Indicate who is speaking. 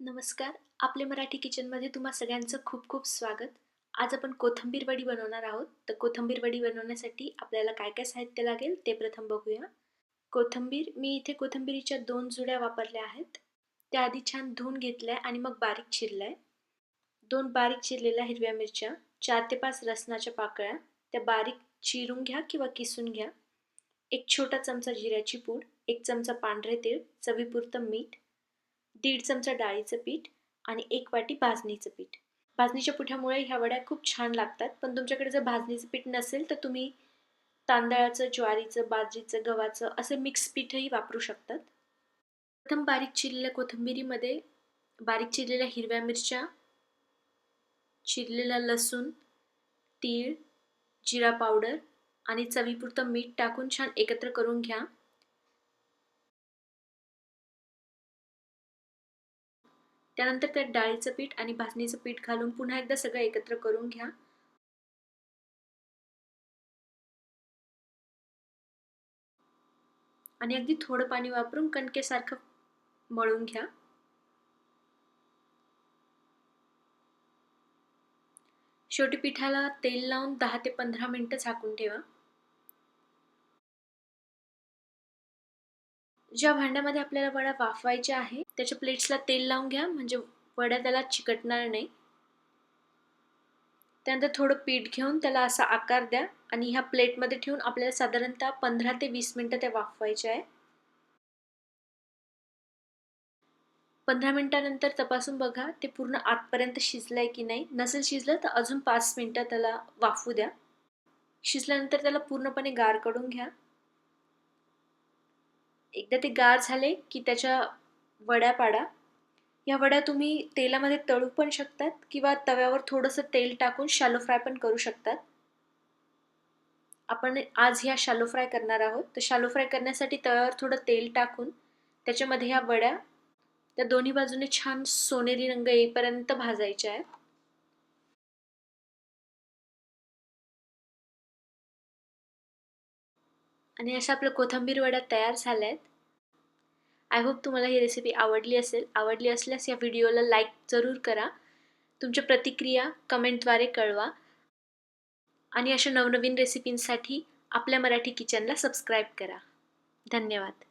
Speaker 1: नमस्कार. आपले मराठी किचनमध्ये तुम्हा सगळ्यांचं खूप खूप स्वागत. आज आपण कोथिंबीर वडी बनवणार आहोत. तर कोथिंबीर वडी बनवण्यासाठी आपल्याला काय काय साहित्य लागेल ते प्रथम बघूया. कोथिंबीर मी इथे कोथिंबीरीच्या दोन जुड्या वापरल्या आहेत. त्या आधी छान धुवून घेतल्या आणि मग बारीक चिरल्या. आहे दोन बारीक चिरलेल्या हिरव्या मिरच्या चार ते पाच रसनाच्या पाकळ्या त्या बारीक चिरून घ्या किंवा किसून घ्या. एक छोटा चमचा जिऱ्याची पूड एक चमचा पांढरे तीळ चवीपुरतं मीठ दीड चमचा डाळीचं पीठ आणि एक वाटी भाजणीचं पीठ. भाजणीच्या पिठामुळे ह्या वड्या खूप छान लागतात. पण तुमच्याकडे जर भाजणीचं पीठ नसेल तर तुम्ही तांदळाचं ज्वारीचं बाजरीचं गव्हाचं असे मिक्स पीठही वापरू शकतात. प्रथम बारीक चिरलेल्या कोथिंबिरीमध्ये बारीक चिरलेल्या हिरव्या मिरच्या चिरलेला लसूण तीळ जिरा पावडर आणि चवीपुरतं मीठ टाकून छान एकत्र करून घ्या. त्यानंतर त्यात डाळीचं पीठ आणि भाजणीचं पीठ घालून पुन्हा एकदा सगळं एकत्र करून घ्या. आणि अगदी थोडं पाणी वापरून कणकेसारखं मळून घ्या. शेवटी पिठाला तेल लावून दहा ते पंधरा मिनिटं झाकून ठेवा. ज्या भांड्यामध्ये आपल्याला वडा वाफवायच्या आहे त्याच्या प्लेट्सला तेल लावून घ्या म्हणजे वड्या त्याला चिकटणार नाही. त्यानंतर थोडं पीठ घेऊन त्याला असा आकार द्या आणि ह्या प्लेटमध्ये ठेवून आपल्याला साधारणतः पंधरा ते वीस मिनटं त्या वाफवायच्या आहे. पंधरा मिनटानंतर तपासून बघा ते पूर्ण आतपर्यंत शिजलं आहे की नाही. नसेल शिजलं तर अजून पाच मिनटं त्याला वाफू द्या. शिजल्यानंतर त्याला पूर्णपणे गार करून घ्या. एकदा ते गार झाले की त्याच्या वड्या पाडा. या वड्या तुम्ही तेलामध्ये तळू पण शकतात किंवा तव्यावर थोडंसं तेल टाकून शालो फ्राय पण करू शकतात. आपण आज ह्या शालो फ्राय करणार आहोत. तर शालो फ्राय करण्यासाठी तव्यावर थोडं तेल टाकून त्याच्यामध्ये ह्या वड्या त्या दोन्ही बाजूने छान सोनेरी रंग येईपर्यंत भाजायच्या आहेत. आणि अशा आपल्या कोथंबीर वड्या तयार झाल्या आहेत आय होप तुम्हाला ही रेसिपी आवडली असेल. आवडली असल्यास या व्हिडिओला लाईक जरूर करा. तुमच्या प्रतिक्रिया कमेंटद्वारे कळवा. आणि अशा नवनवीन रेसिपींसाठी आपल्या मराठी किचनला सबस्क्राईब करा. धन्यवाद.